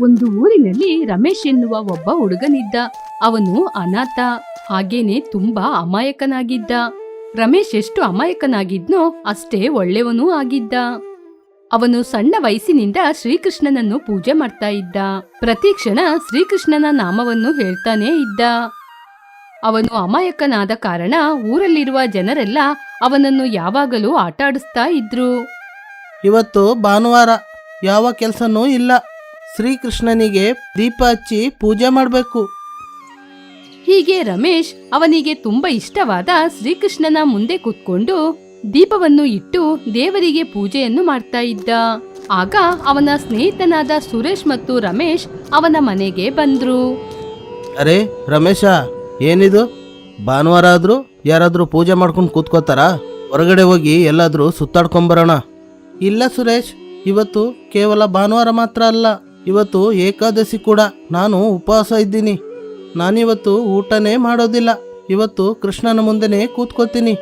ಒಂದು ಊರಿನಲ್ಲಿ ರಮೇಶ್ ಎನ್ನುವ ಒಬ್ಬ ಹುಡುಗನಿದ್ದ. ಅವನು ಅನಾಥ, ಹಾಗೇನೆ ತುಂಬಾ ಅಮಾಯಕನಾಗಿದ್ದ. ರಮೇಶ್ ಎಷ್ಟು ಅಮಾಯಕನಾಗಿದ್ನೋ ಅಷ್ಟೇ ಒಳ್ಳೆಯವನೂ ಆಗಿದ್ದ. ಅವನು ಸಣ್ಣ ವಯಸ್ಸಿನಿಂದ ಶ್ರೀಕೃಷ್ಣನನ್ನು ಪೂಜೆ ಮಾಡ್ತಾ ಇದ್ದ. ಪ್ರತಿ ಕ್ಷಣ ಶ್ರೀಕೃಷ್ಣನ ನಾಮವನ್ನು ಹೇಳ್ತಾನೇ ಇದ್ದ. ಅವನು ಅಮಾಯಕನಾದ ಕಾರಣ ಊರಲ್ಲಿರುವ ಜನರೆಲ್ಲ ಅವನನ್ನು ಯಾವಾಗಲೂ ಆಟಾಡಿಸ್ತಾ ಇದ್ರು. ಇವತ್ತು ಭಾನುವಾರ, ಯಾವ ಕೆಲಸನೂ ಇಲ್ಲ. ಶ್ರೀಕೃಷ್ಣನಿಗೆ ದೀಪ ಹಚ್ಚಿ ಪೂಜೆ ಮಾಡಬೇಕು. ಹೀಗೆ ರಮೇಶ್ ಅವನಿಗೆ ತುಂಬಾ ಇಷ್ಟವಾದ ಶ್ರೀಕೃಷ್ಣನ ಮುಂದೆ ಕೂತ್ಕೊಂಡು ದೀಪವನ್ನು ಇಟ್ಟು ದೇವರಿಗೆ ಪೂಜೆಯನ್ನು ಮಾಡ್ತಾ ಇದ್ದ. ಆಗ ಅವನ ಸ್ನೇಹಿತನಾದ ಸುರೇಶ್ ಮತ್ತು ರಮೇಶ್ ಅವನ ಮನೆಗೆ ಬಂದ್ರು. ಅರೆ ರಮೇಶ ಏನಿದು? ಭಾನುವಾರ ಆದರೂ ಯಾರಾದರೂ ಪೂಜೆ ಮಾಡ್ಕೊಂಡು ಕೂತ್ಕೋತಾರ ಹೊರಗಡೆ ಹೋಗಿ ಎಲ್ಲಾದರೂ ಸುತ್ತಾಡ್ಕೊಂಬರೋಣ ಇಲ್ಲ ಸುರೇಶ್ ಇವತ್ತು ಕೇವಲ ಭಾನುವಾರ ಮಾತ್ರ ಅಲ್ಲ. ಇವತ್ತು ಏಕಾದಶಿ ಕೂಡ. ನಾನು ಉಪವಾಸ ಇದ್ದೀನಿ. ನಾನಿವತ್ತು ಊಟನೇ ಮಾಡೋದಿಲ್ಲ. ಇವತ್ತು ಕೃಷ್ಣನ ಮುಂದೆನೇ ಕೂತ್ಕೋತೀನಿ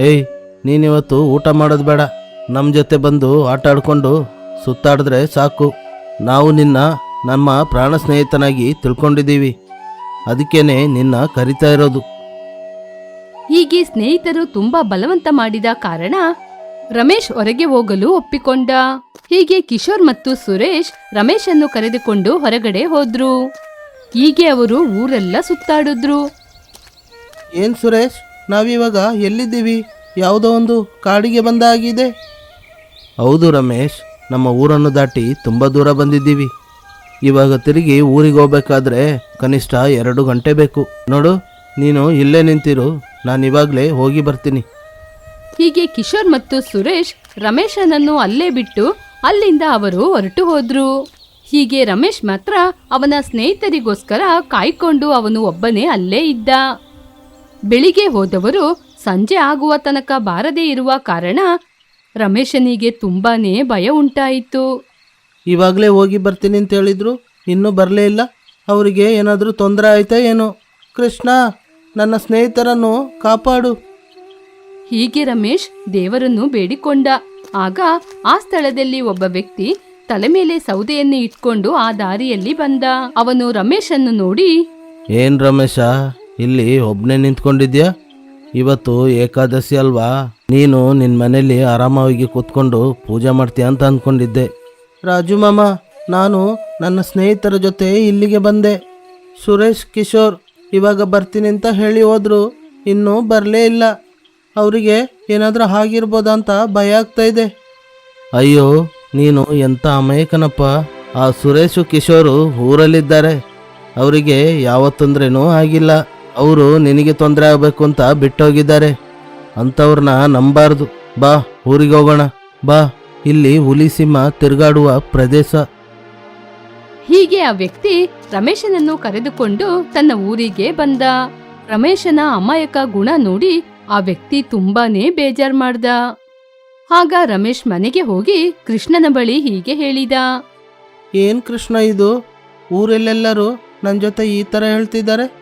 ಏಯ್, ನೀನಿವತ್ತು ಊಟ ಮಾಡೋದು ಬೇಡ. ನಮ್ಮ ಜೊತೆ ಬಂದು ಆಟ ಆಡ್ಕೊಂಡು ಸುತ್ತಾಡಿದ್ರೆ ಸಾಕು. ನಾವು ನಿನ್ನ, ನಮ್ಮ ಪ್ರಾಣ ಸ್ನೇಹಿತನಾಗಿ ತಿಳ್ಕೊಂಡಿದ್ದೀವಿ. ಅದಕ್ಕೇನೆ ನಿನ್ನ ಕರಿತಾ ಇರೋದು. ಹೀಗೆ ಸ್ನೇಹಿತರು ತುಂಬಾ ಬಲವಂತ ಮಾಡಿದ ಕಾರಣ ರಮೇಶ್ ಹೊರಗೆ ಹೋಗಲು ಒಪ್ಪಿಕೊಂಡ. ಹೀಗೆ ಕಿಶೋರ್ ಮತ್ತು ಸುರೇಶ್ ರಮೇಶನ್ನು ಕರೆದುಕೊಂಡು ಹೊರಗಡೆ ಹೋದ್ರು. ಹೀಗೆ ಅವರು ಊರೆಲ್ಲ ಸುತ್ತಾಡಿದ್ರು. ಏನ್ ಸುರೇಶ್ ನಾವಿವಾಗ ಎಲ್ಲಿದ್ದೀವಿ? ಯಾವುದೋ ಒಂದು ಕಾಡಿಗೆ ಬಂದಾಗಿದೆ ಹೌದು ರಮೇಶ್ ನಮ್ಮ ಊರನ್ನು ದಾಟಿ ತುಂಬ ದೂರ ಬಂದಿದ್ದೀವಿ. ಇವಾಗ ತಿರುಗಿ ಊರಿಗೆ ಹೋಗ್ಬೇಕಾದ್ರೆ ಕನಿಷ್ಠ ಎರಡು ಗಂಟೆ ಬೇಕು. ನೋಡು ನೀನು ಇಲ್ಲೇ ನಿಂತಿರು ನಾನು ಇವಾಗಲೇ ಹೋಗಿ ಬರ್ತೀನಿ. ಹೀಗೆ ಕಿಶೋರ್ ಮತ್ತು ಸುರೇಶ್ ರಮೇಶನನ್ನು ಅಲ್ಲೇ ಬಿಟ್ಟು ಅಲ್ಲಿಂದ ಅವರು ಹೊರಟು ಹೋದ್ರು. ಹೀಗೆ ರಮೇಶ್ ಮಾತ್ರ ಅವನ ಸ್ನೇಹಿತರಿಗೋಸ್ಕರ ಕಾಯ್ಕೊಂಡು ಅವನು ಒಬ್ಬನೇ ಅಲ್ಲೇ ಇದ್ದ. ಬೆಳಿಗ್ಗೆ ಹೋದವರು ಸಂಜೆ ಆಗುವ ತನಕ ಬಾರದೇ ಇರುವ ಕಾರಣ ರಮೇಶನಿಗೆ ತುಂಬಾನೇ ಭಯ ಉಂಟಾಯಿತು. ಇವಾಗಲೇ ಹೋಗಿ ಬರ್ತೀನಿ ಅಂತ ಹೇಳಿದ್ರು, ಇನ್ನೂ ಬರಲೇ ಇಲ್ಲ. ಅವರಿಗೆ ಏನಾದರೂ ತೊಂದರೆ ಆಯ್ತಾ ಏನು? ಕೃಷ್ಣ, ನನ್ನ ಸ್ನೇಹಿತರನ್ನು ಕಾಪಾಡು. ಹೀಗೆ ರಮೇಶ್ ದೇವರನ್ನು ಬೇಡಿಕೊಂಡ. ಆಗ ಆ ಸ್ಥಳದಲ್ಲಿ ಒಬ್ಬ ವ್ಯಕ್ತಿ ತಲೆ ಮೇಲೆ ಸೌದೆಯನ್ನು ಇಟ್ಕೊಂಡು ಆ ದಾರಿಯಲ್ಲಿ ಬಂದ. ಅವನು ರಮೇಶನ್ನು ನೋಡಿ, ಏನ್ ರಮೇಶ, ಇಲ್ಲಿ ಒಬ್ಬನೇ ನಿಂತ್ಕೊಂಡಿದ್ಯಾ? ಇವತ್ತು ಏಕಾದಶಿ ಅಲ್ವಾ? ನೀನು ನಿನ್ನ ಮನೆಯಲ್ಲಿ ಆರಾಮಾಗಿ ಕೂತ್ಕೊಂಡು ಪೂಜೆ ಮಾಡ್ತೀಯ ಅಂತ ಅಂದ್ಕೊಂಡಿದ್ದೆ ರಾಜು ಮಾಮ, ನಾನು ನನ್ನ ಸ್ನೇಹಿತರ ಜೊತೆ ಇಲ್ಲಿಗೆ ಬಂದೆ. ಸುರೇಶ್ ಕಿಶೋರ್ ಇವಾಗ ಬರ್ತೀನಿ ಅಂತ ಹೇಳಿ ಹೋದ್ರು. ಇನ್ನೂ ಬರಲೇ ಇಲ್ಲ. ಅವರಿಗೆ ಏನಾದರೂ ಆಗಿರ್ಬೋದಂತ ಭಯ ಆಗ್ತಾ ಇದೆ. ಅಯ್ಯೋ, ನೀನು ಎಂಥ ಅಮಾಯಕನಪ್ಪ. ಆ ಸುರೇಶು ಕಿಶೋರು ಊರಲ್ಲಿದ್ದಾರೆ. ಅವರಿಗೆ ಯಾವ ತೊಂದರೆನೂ ಆಗಿಲ್ಲ. ಅವರು ನಿನಗೆ ತೊಂದರೆ ಆಗಬೇಕು ಅಂತ ಬಿಟ್ಟೋಗಿದ್ದಾರೆ. ಅಂಥವ್ರನ್ನ ನಂಬಾರ್ದು. ಬಾ, ಊರಿಗೆ ಹೋಗೋಣ. ಬಾ, ಇಲ್ಲಿ ಹುಲಿ ಸಿಂಹ ತಿರುಗಾಡುವ ಪ್ರದೇಶ. ಹೀಗೆ ಆ ವ್ಯಕ್ತಿ ರಮೇಶನನ್ನು ಕರೆದುಕೊಂಡು ತನ್ನ ಊರಿಗೆ ಬಂದ. ರಮೇಶನ ಅಮಾಯಕ ಗುಣ ನೋಡಿ ಆ ವ್ಯಕ್ತಿ ತುಂಬಾನೇ ಬೇಜಾರ್ ಮಾಡ್ದ. ಆಗ ರಮೇಶ್ ಮನೆಗೆ ಹೋಗಿ ಕೃಷ್ಣನ ಬಳಿ ಹೀಗೆ ಹೇಳಿದ. ಏನ್ ಕೃಷ್ಣ ಇದು? ಊರಲ್ಲೆಲ್ಲರೂ ನನ್ನ ಜೊತೆ ಈ ಥರ ಹೇಳ್ತಿದ್ದಾರೆ?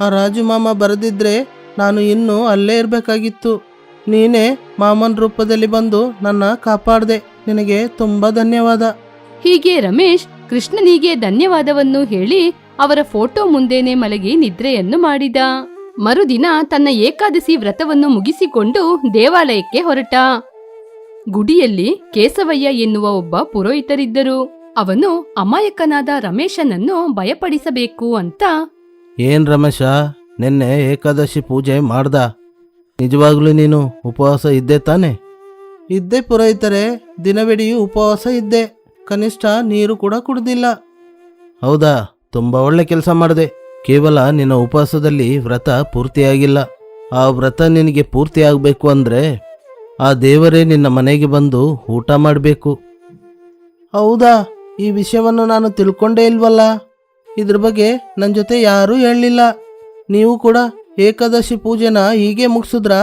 ಆ ರಾಜು ಮಾಮ ಬರೆದಿದ್ರೆ ನಾನು ಇನ್ನೂ ಅಲ್ಲೇ ಇರಬೇಕಾಗಿತ್ತು. ನೀನೇ ಮಾಮನ ರೂಪದಲ್ಲಿ ಬಂದು ನನ್ನ ಕಾಪಾಡಿದೆ. ನಿನಗೆ ತುಂಬ ಧನ್ಯವಾದ. ಹೀಗೆ ರಮೇಶ್ ಕೃಷ್ಣನಿಗೆ ಧನ್ಯವಾದವನ್ನು ಹೇಳಿ ಅವರ ಫೋಟೋ ಮುಂದೆನೆ ಮಲಗಿ ನಿದ್ರೆಯನ್ನು ಮಾಡಿದ. ಮರುದಿನ ತನ್ನ ಏಕಾದಶಿ ವ್ರತವನ್ನು ಮುಗಿಸಿಕೊಂಡು ದೇವಾಲಯಕ್ಕೆ ಹೊರಟ. ಗುಡಿಯಲ್ಲಿ ಕೇಸವಯ್ಯ ಎನ್ನುವ ಒಬ್ಬ ಪುರೋಹಿತರಿದ್ದರು. ಅವನು ಅಮಾಯಕನಾದ ರಮೇಶನನ್ನು ಭಯಪಡಿಸಬೇಕು ಅಂತ. ಏನ್ ರಮೇಶ ನಿನ್ನೆ ಏಕಾದಶಿ ಪೂಜೆ ಮಾಡ್ದ? ನಿಜವಾಗ್ಲೂ ನೀನು ಉಪವಾಸ ಇದ್ದೆ ತಾನೆ? ಇದ್ದೆ ಪುರೋಹಿತರೆ ದಿನವಿಡೀ ಉಪವಾಸ ಇದ್ದೆ. ಕನಿಷ್ಠ ನೀರು ಕೂಡ ಕುಡ್ದಿಲ್ಲ. ಹೌದಾ ತುಂಬಾ ಒಳ್ಳೆ ಕೆಲಸ ಮಾಡಿದೆ. ಕೇವಲ ನಿನ್ನ ಉಪವಾಸದಲ್ಲಿ ವ್ರತ ಪೂರ್ತಿಯಾಗಿಲ್ಲ. ಆ ವ್ರತ ನಿನಗೆ ಪೂರ್ತಿ ಆಗಬೇಕು ಅಂದ್ರೆ ಆ ದೇವರೇ ನಿನ್ನ ಮನೆಗೆ ಬಂದು ಊಟ ಮಾಡಬೇಕು. ಹೌದಾ? ಈ ವಿಷಯವನ್ನು ನಾನು ತಿಳ್ಕೊಂಡೇ ಇಲ್ವಲ್ಲ? ಇದ್ರ ಬಗ್ಗೆ ನನ್ನ ಜೊತೆ ಯಾರೂ ಹೇಳಲಿಲ್ಲ. ನೀವು ಕೂಡ ಏಕಾದಶಿ ಪೂಜೆನ ಹೀಗೆ ಮುಗಿಸಿದ್ರಾ?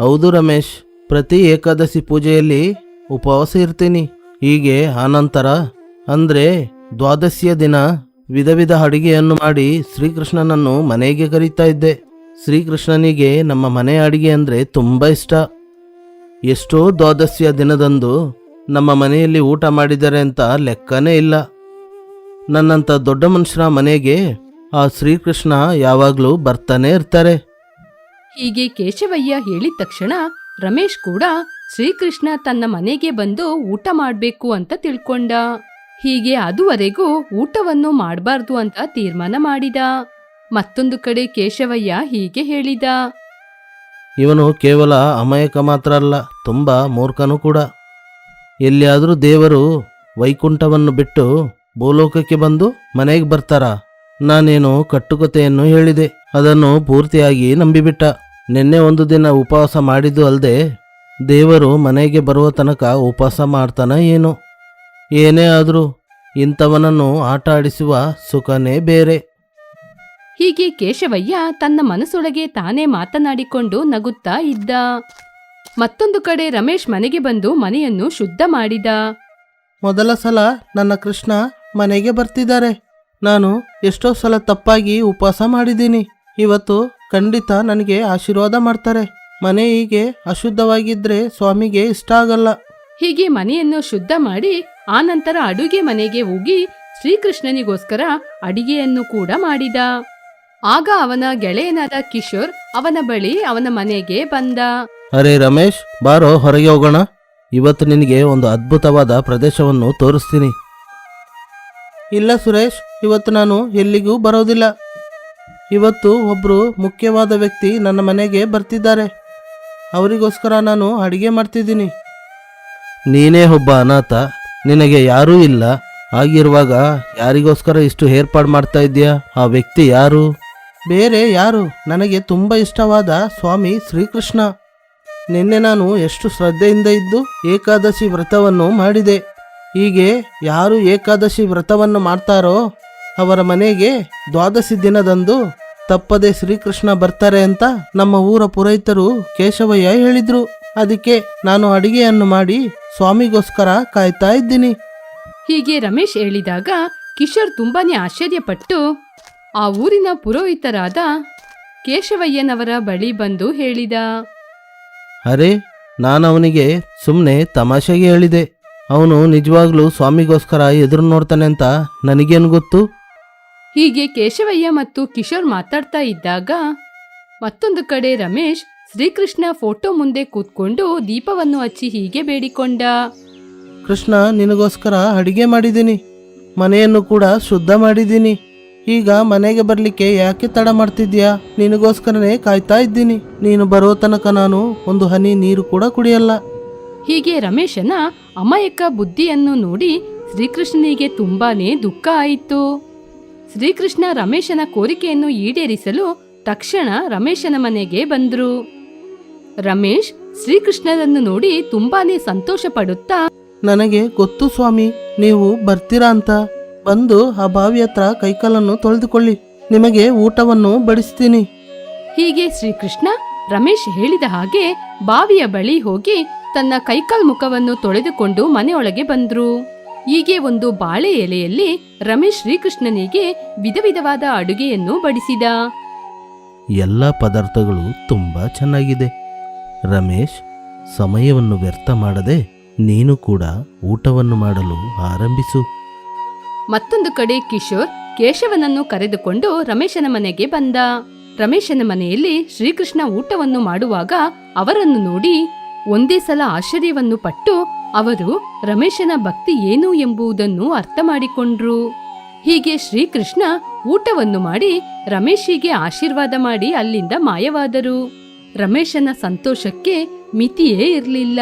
ಹೌದು ರಮೇಶ್, ಪ್ರತಿ ಏಕಾದಶಿ ಪೂಜೆಯಲ್ಲಿ ಉಪವಾಸ ಇರ್ತೀನಿ. ಹೀಗೆ ಆನಂತರ ಅಂದರೆ ದ್ವಾದಶಿಯ ದಿನ ವಿಧ ವಿಧ ಅಡಿಗೆಯನ್ನು ಮಾಡಿ ಶ್ರೀಕೃಷ್ಣನನ್ನು ಮನೆಗೆ ಕರೀತಾ ಇದ್ದೆ. ಶ್ರೀಕೃಷ್ಣನಿಗೆ ನಮ್ಮ ಮನೆ ಅಡಿಗೆ ಅಂದರೆ ತುಂಬ ಇಷ್ಟ. ಎಷ್ಟೋ ದ್ವಾದಶಿಯ ದಿನದಂದು ನಮ್ಮ ಮನೆಯಲ್ಲಿ ಊಟ ಮಾಡಿದ್ದಾರೆ ಅಂತ ಲೆಕ್ಕನೇ ಇಲ್ಲ. ನನ್ನಂಥ ದೊಡ್ಡ ಮನುಷ್ಯರ ಮನೆಗೆ ಆ ಶ್ರೀಕೃಷ್ಣ ಯಾವಾಗಲೂ ಬರ್ತಾನೆ ಇರ್ತಾರೆ. ಹೀಗೆ ಕೇಶವಯ್ಯ ಹೇಳಿದ ತಕ್ಷಣ ರಮೇಶ್ ಕೂಡ ಶ್ರೀಕೃಷ್ಣ ತನ್ನ ಮನೆಗೆ ಬಂದು ಊಟ ಮಾಡಬೇಕು ಅಂತ ತಿಳ್ಕೊಂಡ. ಹೀಗೆ ಅದುವರೆಗೂ ಊಟವನ್ನು ಮಾಡಬಾರ್ದು ಅಂತ ತೀರ್ಮಾನ ಮಾಡಿದ. ಮತ್ತೊಂದು ಕಡೆ ಕೇಶವಯ್ಯ ಹೀಗೆ ಹೇಳಿದ. ಇವನು ಕೇವಲ ಅಮಾಯಕ ಮಾತ್ರ ಅಲ್ಲ, ತುಂಬ ಮೂರ್ಖನೂ ಕೂಡ. ಎಲ್ಲಿಯಾದರೂ ದೇವರು ವೈಕುಂಠವನ್ನು ಬಿಟ್ಟು ಭೂಲೋಕಕ್ಕೆ ಬಂದು ಮನೆಗೆ ಬರ್ತಾರ. ನಾನೇನು ಕಟ್ಟುಕತೆಯನ್ನು ಹೇಳಿದೆ, ಅದನ್ನು ಪೂರ್ತಿಯಾಗಿ ನಂಬಿಬಿಟ್ಟ. ನಿನ್ನೆ ಒಂದು ದಿನ ಉಪವಾಸ ಮಾಡಿದ್ದು ಅಲ್ಲದೆ ದೇವರು ಮನೆಗೆ ಬರುವ ತನಕ ಉಪವಾಸ ಮಾಡ್ತಾನ ಏನು. ಏನೇ ಆದರೂ ಇಂಥವನನ್ನು ಆಟ ಆಡಿಸುವ ಸುಖನೇ ಬೇರೆ. ಹೀಗೆ ಕೇಶವಯ್ಯ ತನ್ನ ಮನಸ್ಸೊಳಗೆ ತಾನೇ ಮಾತನಾಡಿಕೊಂಡು ನಗುತ್ತಾ ಇದ್ದ. ಮತ್ತೊಂದು ಕಡೆ ರಮೇಶ್ ಮನೆಗೆ ಬಂದು ಮನೆಯನ್ನು ಶುದ್ಧ ಮಾಡಿದ. ಮೊದಲ ಸಲ ನನ್ನ ಕೃಷ್ಣ ಮನೆಗೆ ಬರ್ತಿದ್ದಾರೆ. ನಾನು ಎಷ್ಟೋ ಸಲ ತಪ್ಪಾಗಿ ಉಪವಾಸ ಮಾಡಿದ್ದೀನಿ. ಇವತ್ತು ಖಂಡಿತ ನನಗೆ ಆಶೀರ್ವಾದ ಮಾಡ್ತಾರೆ. ಮನೆ ಹೀಗೆ ಅಶುದ್ಧವಾಗಿದ್ರೆ ಸ್ವಾಮಿಗೆ ಇಷ್ಟ ಆಗಲ್ಲ. ಹೀಗೆ ಮನೆಯನ್ನು ಶುದ್ಧ ಮಾಡಿ ಆನಂತರ ಅಡುಗೆ ಮನೆಗೆ ಹೋಗಿ ಶ್ರೀಕೃಷ್ಣನಿಗೋಸ್ಕರ ಅಡಿಗೆಯನ್ನು ಕೂಡ ಮಾಡಿದ. ಆಗ ಅವನ ಗೆಳೆಯನಾದ ಕಿಶೋರ್ ಅವನ ಬಳಿ ಅವನ ಮನೆಗೆ ಬಂದ. ಅರೆ ರಮೇಶ್, ಬಾರೋ, ಹೊರಗೆ ಹೋಗೋಣ. ಇವತ್ತು ನಿನಗೆ ಒಂದು ಅದ್ಭುತವಾದ ಪ್ರದೇಶವನ್ನು ತೋರಿಸ್ತೀನಿ. ಇಲ್ಲ ಸುರೇಶ್, ಇವತ್ತು ನಾನು ಎಲ್ಲಿಗೂ ಬರೋದಿಲ್ಲ. ಇವತ್ತು ಒಬ್ಬರು ಮುಖ್ಯವಾದ ವ್ಯಕ್ತಿ ನನ್ನ ಮನೆಗೆ ಬರ್ತಿದ್ದಾರೆ. ಅವರಿಗೋಸ್ಕರ ನಾನು ಅಡಿಗೆ ಮಾಡ್ತಿದ್ದೀನಿ. ನೀನೇ ಒಬ್ಬ ಅನಾಥ, ನಿನಗೆ ಯಾರೂ ಇಲ್ಲ. ಆಗಿರುವಾಗ ಯಾರಿಗೋಸ್ಕರ ಇಷ್ಟು ಏರ್ಪಾಡು ಮಾಡ್ತಾ ಇದೆಯಾ ಆ ವ್ಯಕ್ತಿ ಯಾರು? ಬೇರೆ ಯಾರು? ನನಗೆ ತುಂಬ ಇಷ್ಟವಾದ ಸ್ವಾಮಿ ಶ್ರೀಕೃಷ್ಣ. ನಿನ್ನೆ ನಾನು ಎಷ್ಟು ಶ್ರದ್ಧೆಯಿಂದ ಇದ್ದು ಏಕಾದಶಿ ವ್ರತವನ್ನು ಮಾಡಿದೆ. ಹೀಗೆ ಯಾರು ಏಕಾದಶಿ ವ್ರತವನ್ನು ಮಾಡ್ತಾರೋ ಅವರ ಮನೆಗೆ ದ್ವಾದಶಿ ದಿನದಂದು ತಪ್ಪದೆ ಶ್ರೀಕೃಷ್ಣ ಬರ್ತಾರೆ ಅಂತ ನಮ್ಮ ಊರ ಪುರೋಹಿತರು ಕೇಶವಯ್ಯ ಹೇಳಿದ್ರು. ಅದಕ್ಕೆ ನಾನು ಅಡಿಗೆಯನ್ನು ಮಾಡಿ ಸ್ವಾಮಿಗೋಸ್ಕರ ಕಾಯ್ತಾ ಇದ್ದೀನಿ. ಹೀಗೆ ರಮೇಶ್ ಹೇಳಿದಾಗ ಕಿಶೋರ್ ತುಂಬಾನೇ ಆಶ್ಚರ್ಯಪಟ್ಟು ಆ ಊರಿನ ಪುರೋಹಿತರಾದ ಕೇಶವಯ್ಯನವರ ಬಳಿ ಬಂದು ಹೇಳಿದ ಅರೆ ನಾನು ಅವನಿಗೆ ಸುಮ್ಮನೆ ತಮಾಷೆಗೆ ಹೇಳಿದೆ. ಅವನು ನಿಜವಾಗ್ಲೂ ಸ್ವಾಮಿಗೋಸ್ಕರ ಎದುರು ನೋಡ್ತಾನೆ ಅಂತ ನನಗೇನು ಗೊತ್ತು? ಹೀಗೆ ಕೇಶವಯ್ಯ ಮತ್ತು ಕಿಶೋರ್ ಮಾತಾಡ್ತಾ ಇದ್ದಾಗ ಮತ್ತೊಂದು ಕಡೆ ರಮೇಶ್ ಶ್ರೀಕೃಷ್ಣ ಫೋಟೋ ಮುಂದೆ ಕೂತ್ಕೊಂಡು ದೀಪವನ್ನು ಹಚ್ಚಿ ಹೀಗೆ ಬೇಡಿಕೊಂಡ. ಕೃಷ್ಣ ನಿನಗೋಸ್ಕರ ಅಡಿಗೆ ಮಾಡಿದ್ದೀನಿ. ಮನೆಯನ್ನು ಕೂಡ ಶುದ್ಧ ಮಾಡಿದ್ದೀನಿ. ಈಗ ಮನೆಗೆ ಬರಲಿಕ್ಕೆ ಯಾಕೆ ತಡ ಮಾಡ್ತಿದ್ಯಾ ನಿನಗೋಸ್ಕರನೇ ಕಾಯ್ತಾ ಇದ್ದೀನಿ. ನೀನು ಬರೋ ತನಕ ನಾನು ಒಂದು ಹನಿ ನೀರು ಕೂಡ ಕುಡಿಯಲ್ಲ. ಹೀಗೆ ರಮೇಶನ ಅಮಾಯಕ ಬುದ್ಧಿಯನ್ನು ನೋಡಿ ಶ್ರೀಕೃಷ್ಣನಿಗೆ ತುಂಬಾನೇ ದುಃಖ ಆಯಿತು. ಶ್ರೀಕೃಷ್ಣ ರಮೇಶನ ಕೋರಿಕೆಯನ್ನು ಈಡೇರಿಸಲು ತಕ್ಷಣ ರಮೇಶನ ಮನೆಗೆ ಬಂದ್ರು. ರಮೇಶ್ ಶ್ರೀಕೃಷ್ಣನನ್ನು ನೋಡಿ ತುಂಬಾನೇ ಸಂತೋಷ ಪಡುತ್ತಾ ನನಗೆ ಗೊತ್ತು ಸ್ವಾಮಿ ನೀವು ಬರ್ತೀರಾ ಅಂತ. ಬಂದು ಆ ಬಾವಿ ಹತ್ರ ಕೈಕಾಲನ್ನು ತೊಳೆದುಕೊಳ್ಳಿ ನಿಮಗೆ ಊಟವನ್ನು ಬಡಿಸ್ತೀನಿ. ಹೀಗೆ ಶ್ರೀಕೃಷ್ಣ ರಮೇಶ್ ಹೇಳಿದ ಹಾಗೆ ಬಾವಿಯ ಬಳಿ ಹೋಗಿ ತನ್ನ ಕೈಕಾಲ್ ಮುಖವನ್ನು ತೊಳೆದುಕೊಂಡು ಮನೆಯೊಳಗೆ ಬಂದ್ರು. ಹೀಗೆ ಒಂದು ಬಾಳೆ ಎಲೆಯಲ್ಲಿ ರಮೇಶ್ ಶ್ರೀಕೃಷ್ಣನಿಗೆ ವಿಧ ವಿಧವಾದ ಅಡುಗೆಯನ್ನು ಬಡಿಸಿದ. ಎಲ್ಲ ಪದಾರ್ಥಗಳು ತುಂಬಾ ಚೆನ್ನಾಗಿದೆ. ರಮೇಶ್, ಸಮಯವನ್ನು ವ್ಯರ್ಥ ಮಾಡದೆ ನೀನು ಕೂಡ ಊಟವನ್ನು ಮಾಡಲು ಆರಂಭಿಸು. ಮತ್ತೊಂದು ಕಡೆ ಕಿಶೋರ್ ಕೇಶವನನ್ನು ಕರೆದುಕೊಂಡು ರಮೇಶನ ಮನೆಗೆ ಬಂದ. ರಮೇಶನ ಮನೆಯಲ್ಲಿ ಶ್ರೀಕೃಷ್ಣ ಊಟವನ್ನು ಮಾಡುವಾಗ ಅವರನ್ನು ನೋಡಿ ಒಂದೇ ಸಲ ಆಶ್ಚರ್ಯವನ್ನು ಪಟ್ಟು ಅವರು ರಮೇಶನ ಭಕ್ತಿ ಏನು ಎಂಬುದನ್ನು ಅರ್ಥ ಮಾಡಿಕೊಂಡ್ರು. ಹೀಗೆ ಶ್ರೀಕೃಷ್ಣ ಊಟವನ್ನು ಮಾಡಿ ರಮೇಶಿಗೆ ಆಶೀರ್ವಾದ ಮಾಡಿ ಅಲ್ಲಿಂದ ಮಾಯವಾದರು. ರಮೇಶನ ಸಂತೋಷಕ್ಕೆ ಮಿತಿಯೇ ಇರಲಿಲ್ಲ.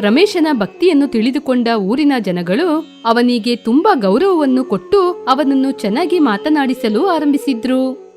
ರಮೇಶನ ಭಕ್ತಿಯನ್ನು ತಿಳಿದುಕೊಂಡ ಊರಿನ ಜನಗಳು ಅವನಿಗೆ ತುಂಬಾ ಗೌರವವನ್ನು ಕೊಟ್ಟು ಅವನನ್ನು ಚೆನ್ನಾಗಿ ಮಾತನಾಡಿಸಲು ಆರಂಭಿಸಿದ್ರು.